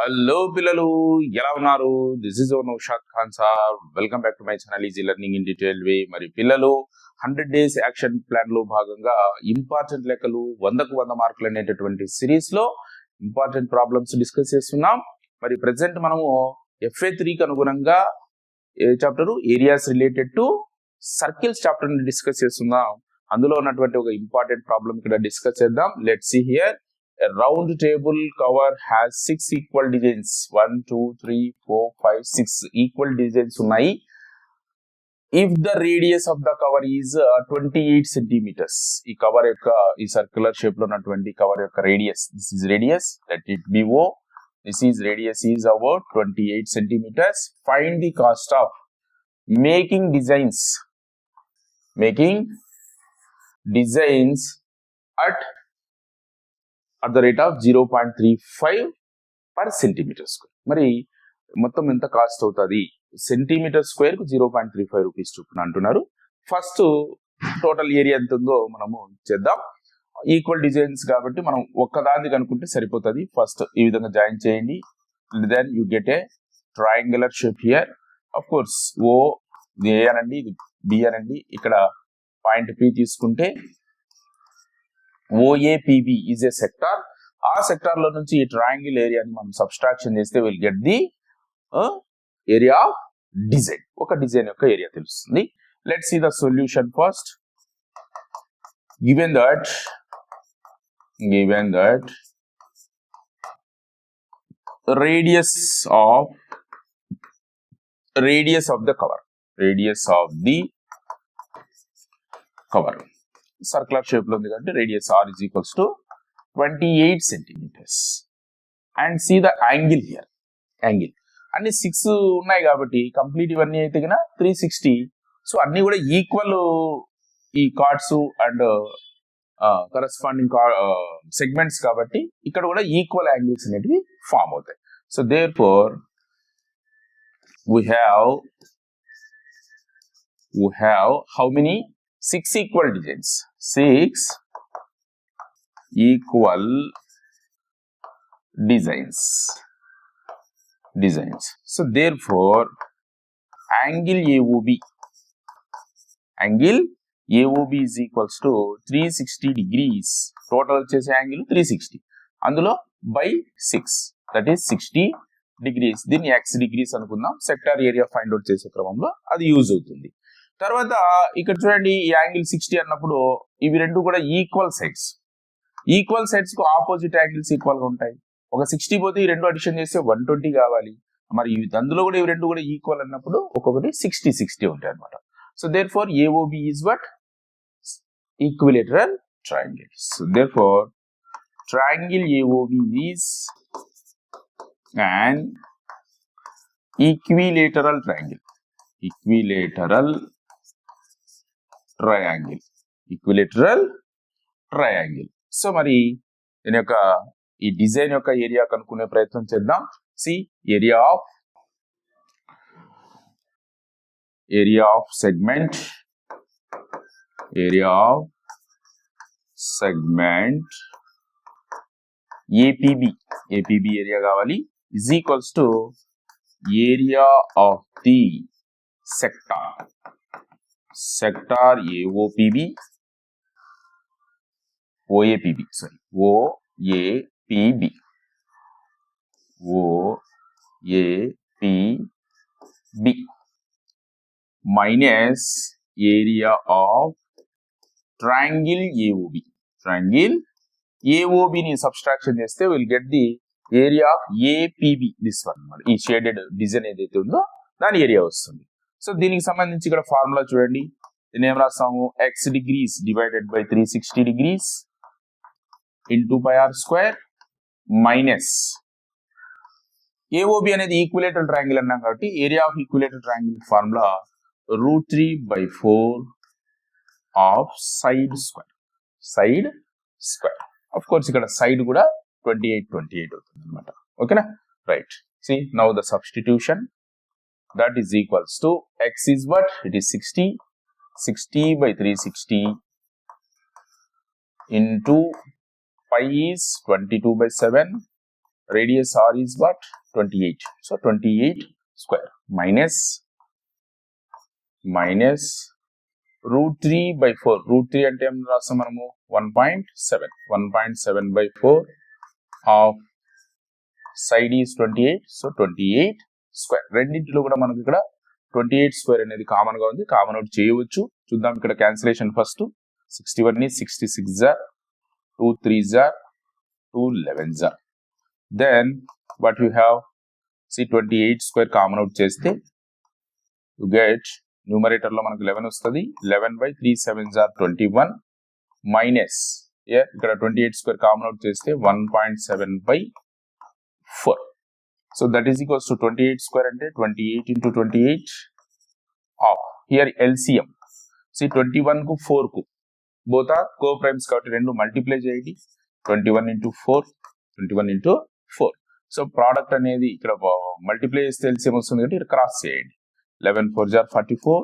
Hello పిల్లలు ఎలా ఉన్నారు? This is oh Naushad Khan sir welcome back to my channel easy learning in detail way మరి పిల్లలు hundred days action ప్లాన్లో భాగంగా ఇంపార్టెంట్ లెక్కలు వందకు వంద మార్కులు అనేటటువంటి సిరీస్లో ఇంపార్టెంట్ ప్రాబ్లమ్స్ డిస్కస్ చేస్తున్నాం. మరి ప్రెసెంట్ మనము ఎఫ్ఏ త్రీకి అనుగుణంగా a chapter areas related to circles చాప్టర్ని discuss చేస్తున్నాం. అందులో ఉన్నటువంటి ఒక ఇంపార్టెంట్ ప్రాబ్లం ఇక్కడ డిస్కస్ చేద్దాం. Let see here a round table cover has six equal digits. 1 2 3 4 5 6 equal digits unnai if the radius of the cover is uh, 28 centimeters ee cover is a circular shape lo unnatundi cover radius this is radius let it be o. This is radius is about 28 centimeters. Find the cost of making designs. Making designs at at the rate of zero point three five per centimetre square మరి మొత్తం ఎంత cost అవుతుంది? Centimetre స్క్వేర్కు zero point three five rupees చొప్పున అంటున్నారు. First total area ఎంత ఉందో మనము చేద్దాం. ఈక్వల్ డిజైన్స్ కాబట్టి మనం ఒక్కదాన్ని కనుక్కుంటే సరిపోతుంది. ఫస్ట్ ఈ విధంగా జాయిన్ చేయండి. Then you get a triangular shape here of course oh ఇది ఏ అనండి ఇది బి అనండి. ఇక్కడ పాయింట్ పి తీసుకుంటే ఓఏపిబి ఈజ్ ఏ సెక్టార్ ఆ సెక్టార్లో నుంచి ఈ ట్రయాంగిల్ ఏరియాని మనం సబ్స్ట్రాక్షన్ చేస్తే will get the area of design ఒక డిజైన్ యొక్క ఏరియా తెలుస్తుంది. Let see the solution first given that given that radius of radius of the cover radius of the cover circular షేప్లో ఉంది కాబట్టి radius R is equals to twenty eight centimetres and see the angle here angle అన్ని six ఉన్నాయి కాబట్టి complete ఇవన్నీ అయితే కన్నా three sixty so అన్ని కూడా ఈక్వల్ ఈ కార్డ్స్ అండ్ కరస్పాండింగ్ సెగ్మెంట్స్ కాబట్టి ఇక్కడ కూడా ఈక్వల్ యాంగిల్స్ అనేటివి ఫామ్ అవుతాయి. So therefore we have we have how many six equal digits. Six equal designs designs so therefore angle aob angle aob is equals to 360 degrees total వచ్చేసి angle 360 అందులో by six that is sixty degrees దీన్ని X degrees అనుకుందాం sector area find out చేసే క్రమంలో అది use అవుతుంది తర్వాత ఇక్కడ చూడండి ఈ యాంగిల్ సిక్స్టీ అన్నప్పుడు ఇవి రెండు కూడా ఈక్వల్ సైడ్స్ ఈక్వల్ సైడ్స్కు ఆపోజిట్ యాంగిల్స్ ఈక్వల్గా ఉంటాయి. ఒక సిక్స్టీ పోతే ఈ రెండు అడిషన్ చేస్తే వన్ ట్వంటీ కావాలి. మరి ఇవి- అందులో కూడా ఇవి రెండు కూడా ఈక్వల్ అన్నప్పుడు ఒక్కొక్కటి సిక్స్టీ సిక్స్టీ ఉంటాయి అనమాట so therefore AOB is what equilateral triangle so therefore triangle AOB is and equilateral triangle equilateral triangle equilateral triangle so మరి దీని యొక్క ఈ డిజైన్ యొక్క ఏరియా కనుక్కునే ప్రయత్నం చేద్దాం. See area of area of segment area of segment APB APB area కావాలి. Is equals to area of the sector sector AOPB OAPB sorry OAPB OAPB minus area of triangle AOB triangle ఏఓబిని subtraction చేస్తే will get the area of APB this one ఈ shaded design ఏదైతే ఉందో దాని area వస్తుంది. So దీనికి సంబంధించి ఇక్కడ formula చూడండి. దీని ఏం రాస్తాము? X degrees divided by three sixty degrees into by R square minus AOB అనేది ఈక్విలేటర్ ట్రాంగిల్ అన్నాం కాబట్టి area of equilateral triangle formula root three by four of side square side square of course ఇక్కడ side కూడా twenty eight twenty eight అవుతుంది అనమాట ఓకేనా right see now the substitution that is equals to x is what it is 60 60 by 360 into pi is 22 by 7 radius r is what 28 so 28 square minus minus root 3 by 4 root 3 అంటే ఏం రాస్తాం మనము 1.7 1.7 by 4 of side is 28 so 28 square రెండింటిలో కూడా మనకి ఇక్కడ twenty eight square అనేది కామన్గా ఉంది. కామన్ అవుట్ చేయవచ్చు. చూద్దాం ఇక్కడ cancellation first sixty one sixty six jar two three జార్ two eleven jar then what you have see twenty eight square common out చేస్తే యు గెట్ న్యూమరేటర్లో మనకు లెవెన్ వస్తుంది. లెవెన్ బై త్రీ సెవెన్ జార్ twenty one minus ఇక్కడ twenty eight square common out చేస్తే one point seven by four so that is equals to 28 square అంటే 28 into 28 of here LCM see 21 కు 4 కు. Both are co primes కాబట్టి రెండు multiply చేయండి. 21 into 4 21 into 4 so product అనేది ఇక్కడ మల్టిప్లై చేస్తే ఎల్సిఎం వస్తుంది కాబట్టి ఇక్కడ క్రాస్ చేయండి. 11 4 జార్ 44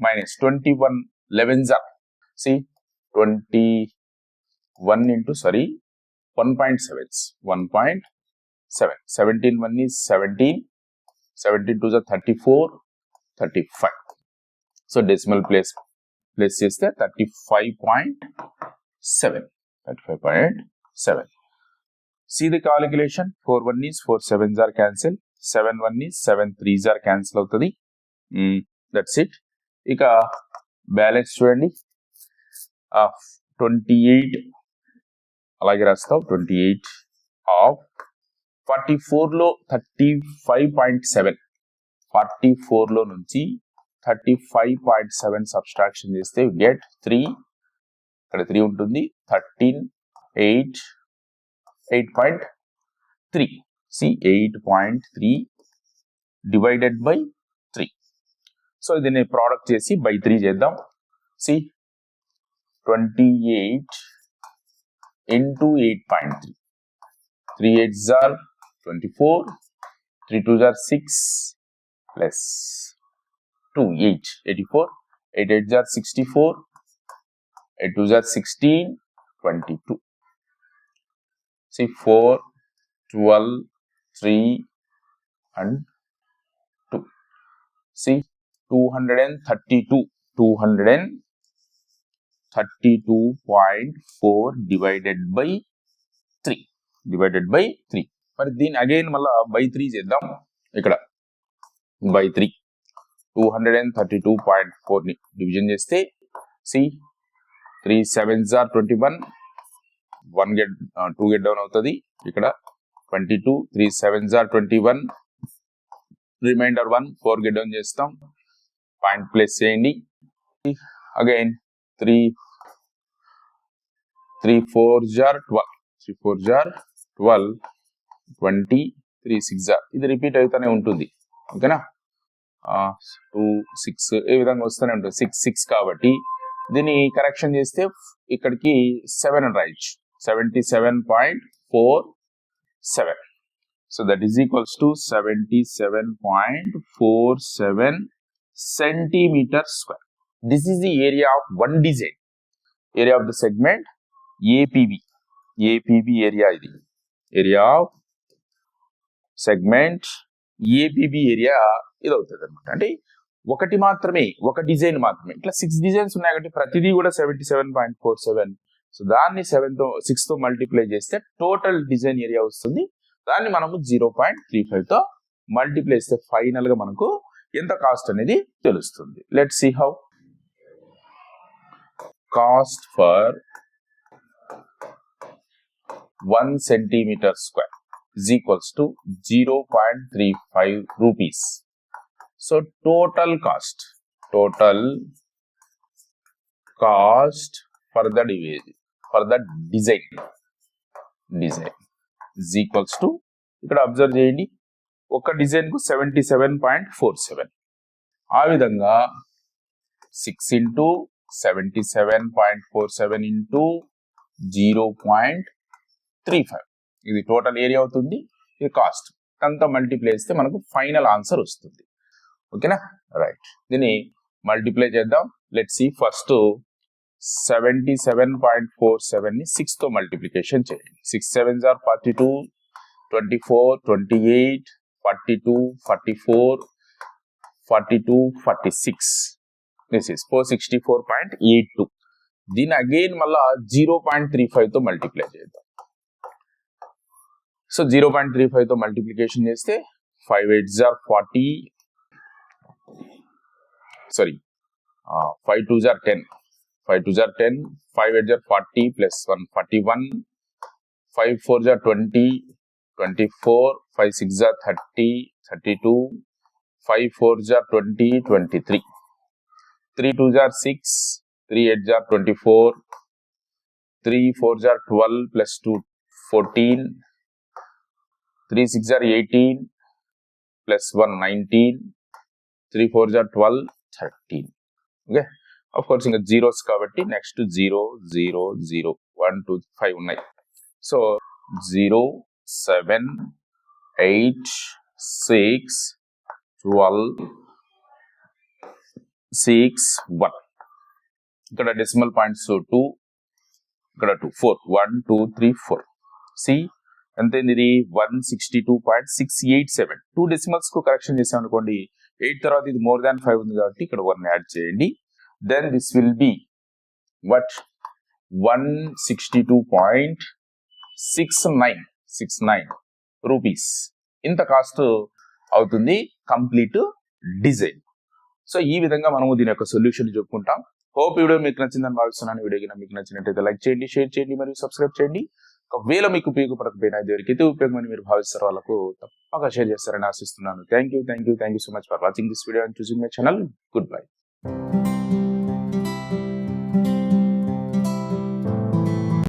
minus 21 11 jar see 21 into sorry one point seven one point seven seventeen one is seventeen seventeen two జా thirty four thirty five so decimal place place చేస్తే thirty five point seven thirty five point seven see the calculation 4 1 is 4 7s are cancel 7 1 is 7 3s are cancel అవుతుంది that's it ఇక balance చూడండి twenty eight అలాగే రాస్తాం twenty eight of forty ఫోర్లో thirty five point seven. Forty ఫోర్లో నుంచి thirty five point seven subtraction చేస్తే get three ఇక్కడ త్రీ ఉంటుంది. Thirteen eight eight point three. See eight point three divided by three so దీన్ని product చేసి by three చేద్దాం. See twenty eight into eight point three three eight jar 24, 3 twos are 6 plus 2, 8, 84, 8 are 64, 8 twos are 16, 22. See 4, 12, 3 and 2. See two hundred and thirty-two. Two hundred and thirty-two point four 32.4 divided by 3 divided by 3 మరి దీన్ని again మళ్ళా by three చేద్దాం. ఇక్కడ by three two hundred and thirty two point ఫోర్ని division చేస్తే see three seven jar twenty one one get two get down అవుతుంది. ఇక్కడ twenty two three seven jar twenty one remainder one four get down చేస్తాం. Point place చేయండి. Again three three four jar twelve three four jar twelve twenty three six ఇది repeat అవుతూనే ఉంటుంది. ఓకేనా? Two six ఏ విధంగా వస్తూనే ఉంటుంది. సిక్స్ సిక్స్ కాబట్టి దీన్ని కరెక్షన్ చేస్తే ఇక్కడికి సెవెన్ అని రాయొచ్చు seventy seven point four seven. So that is equals to seventy seven point four seven centimetre square. This is the area of one design area of the segment APB APB area ఇది. Area of segment APB area ఇది అవుతుంది అనమాట అంటే ఒకటి మాత్రమే ఒక design మాత్రమే. ఇట్లా సిక్స్ డిజైన్స్ ఉన్నాయి కాబట్టి ప్రతిదీ కూడా seventy seven point four seven so దాన్ని సెవెన్తో సిక్స్తో మల్టిప్లై చేస్తే టోటల్ డిజైన్ ఏరియా వస్తుంది. దాన్ని మనము జీరో పాయింట్ త్రీ ఫైవ్తో మల్టిప్లై చేస్తే ఫైనల్గా మనకు ఎంత కాస్ట్ అనేది తెలుస్తుంది. Let see how cost for one centimetre square is equals to 0.35 rupees. So total cost, total cost for the division, for the design, design is equals to ఇక్కడ observe చేయండి ఒక డిజైన్కు seventy seven point four seven ఆ విధంగా six into seventy seven point four seven into zero point three five ఇది total area అవుతుంది ఇది cost దాంతో మల్టిప్లై చేస్తే మనకు ఫైనల్ ఆన్సర్ వస్తుంది. ఓకేనా? రైట్ దీన్ని మల్టిప్లై చేద్దాం. Let see first seventy seven point four సెవెన్ని సిక్స్తో మల్టిప్లికేషన్ చేయండి six seven are forty two twenty four twenty eight forty two forty four forty two forty six this is four sixty four point eight two దీన్ని again మళ్ళా zero point three ఫైవ్తో multiply చేద్దాం. So zero point three ఫైవ్తో multiplication చేస్తే five eight are forty. Sorry five two are ten. Five two are ten five eight are forty plus one forty one. Five four are twenty twenty four five six are thirty thirty two five four are twenty twenty three. Three two are six three eight are twenty four three four are twelve plus two fourteen. Three six are eighteen plus one nineteen three four are twelve thirteen okay of course ఇంకా zeros కాబట్టి next zero zero zero one two five ఉన్నాయి so zero seven eight six twelve six one ఇక్కడ decimal points two ఇక్కడ two four one two three four see ఎంతైంది ఇది one sixty two point six eight seven two డెసిమల్స్కు correction చేసాం అనుకోండి eight తర్వాత ఇది more than five ఉంది కాబట్టి ఇక్కడ వన్ యాడ్ చేయండి. Then this will be what one sixty two point six nine six nine rupees ఇంత కాస్ట్ అవుతుంది కంప్లీట్ డిజైన్ సో ఈ విధంగా మనము దీని యొక్క సొల్యూషన్ చెప్పుకుంటాం. హోప్ వీడియో మీకు నచ్చిందని భావిస్తున్నాను. వీడియో మీకు నచ్చినట్టయితే లైక్ చేయండి షేర్ చేయండి మరియు సబ్స్క్రైబ్ చేయండి. ఒకవేళ మీకు ఉపయోగపడకపోయినా ఎవరికైతే ఉపయోగమని మీరు భావిస్తారు వాళ్ళకు తప్పగా షేర్ చేస్తారని ఆశిస్తున్నాను. Thank you thank you thank you so much for watching this video and choosing my channel good bye